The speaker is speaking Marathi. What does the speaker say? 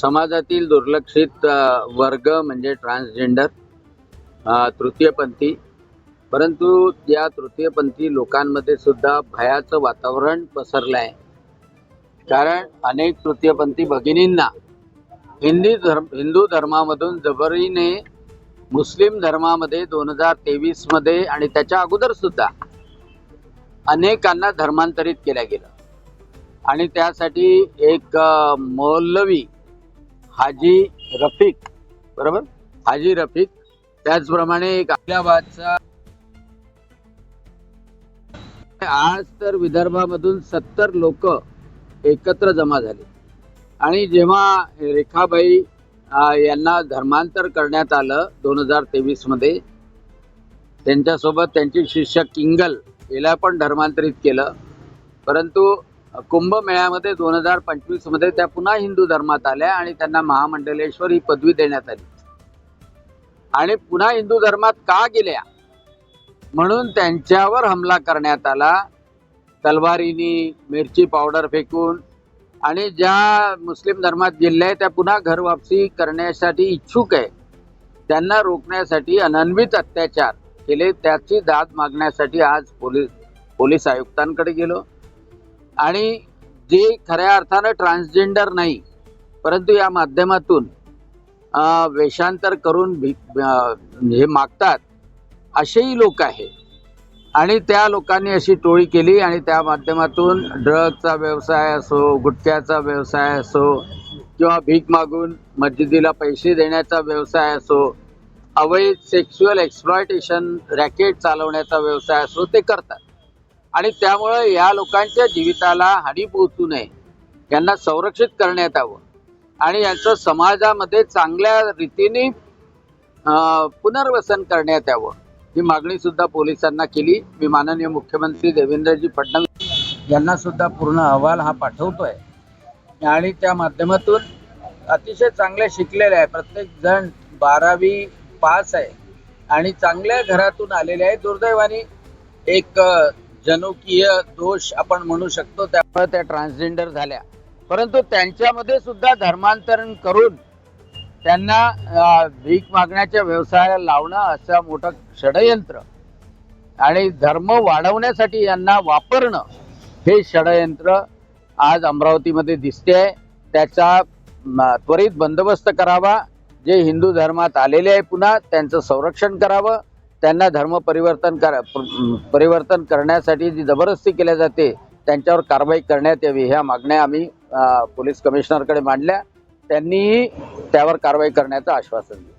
समाजातील दुर्लक्षित वर्ग म्हणजे ट्रान्सजेंडर तृतीयपंथी. परंतु या तृतीयपंथी लोकांमध्ये सुद्धा भयाचं वातावरण पसरलं आहे कारण अनेक तृतीयपंथी भगिनींना हिंदी धर्म हिंदू धर्मामधून जबरीने मुस्लिम धर्मामध्ये दोन हजार तेवीसमध्ये आणि त्याच्या अगोदर सुद्धा अनेकांना धर्मांतरित केलं गेलं. आणि त्यासाठी एक मौलवी हाजी रफिक बरोबर? हाजी रफिक त्याचप्रमाणे एक अहमदाबादचा आज तर विदर्भामधून सत्तर लोक एकत्र जमा झाले. आणि जेव्हा रेखाबाई यांना धर्मांतर करण्यात आलं दोन हजार तेवीसमध्ये त्यांच्यासोबत त्यांची शिष्य किंगल हिला पण धर्मांतरित केलं. परंतु कुंभमेळ्यामध्ये दोन हजार पंचवीसमध्ये त्या पुन्हा हिंदू धर्मात आल्या आणि त्यांना महामंडलेश्वर ही पदवी देण्यात आली. आणि पुन्हा हिंदू धर्मात का गेल्या? म्हणून त्यांच्यावर हमला करण्यात आला. तलवारीनी मिरची पावडर फेकून आणि ज्या मुस्लिम धर्मात गेलेल्या त्या पुन्हा घर वापसी करण्यासाठी इच्छुक आहे. त्यांना रोखण्यासाठी अनन्वित अत्याचार केले. त्याची दाद मागण्यासाठी आज पोलीस पोलीस आयुक्तांकडे गेलो. आणि जे खऱ्या अर्थानं ट्रान्सजेंडर नाही परंतु या माध्यमातून वेषांतर करून भी हे मागतात असेही लोक आहेत. आणि त्या लोकांनी अशी टोळी केली आणि त्या माध्यमातून ड्रगचा व्यवसाय असो गुटख्याचा व्यवसाय असो किंवा भीक मागून मस्जिदीला पैसे देण्याचा व्यवसाय असो अवैध सेक्शुअल एक्सप्लॉयटेशन रॅकेट चालवण्याचा व्यवसाय असो ते करतात. आणि त्यामुळं या लोकांच्या जीविताला हानी पोहोचू नये. यांना संरक्षित करण्यात यावं. आणि यांचं समाजामध्ये चांगल्या रीतीने पुनर्वसन करण्यात यावं. ही मागणी सुद्धा पोलिसांना केली. मी माननीय मुख्यमंत्री देवेंद्रजी फडणवीस यांना सुद्धा पूर्ण अहवाल हा पाठवतोय. आणि त्या माध्यमातून अतिशय चांगल्या शिकलेले आहे प्रत्येक जण बारावी पास आहे. आणि चांगल्या घरातून आलेले आहे दुर्दैवाने एक जनुकीय दोष आपण म्हणू शकतो त्यामुळे त्या ट्रान्सजेंडर झाल्या. परंतु त्यांच्यामध्ये सुद्धा धर्मांतरण करून त्यांना भीक मागण्याच्या व्यवसायाला लावणं असं मोठं षडयंत्र. आणि धर्म वाढवण्यासाठी यांना वापरणं हे षडयंत्र आज अमरावतीमध्ये दिसते आहे त्याचा त्वरित बंदोबस्त करावा. जे हिंदू धर्मात आलेले आहे पुन्हा त्यांचं संरक्षण करावं. त्यांना धर्म परिवर्तन करा परिवर्तन करण्यासाठी जी जबरदस्ती केल्या जाते त्यांच्यावर कारवाई करण्यात यावी ह्या मागण्या आम्ही पोलीस कमिशनरकडे मांडल्या. त्यांनीही त्यावर कारवाई करण्याचं आश्वासन दिलं.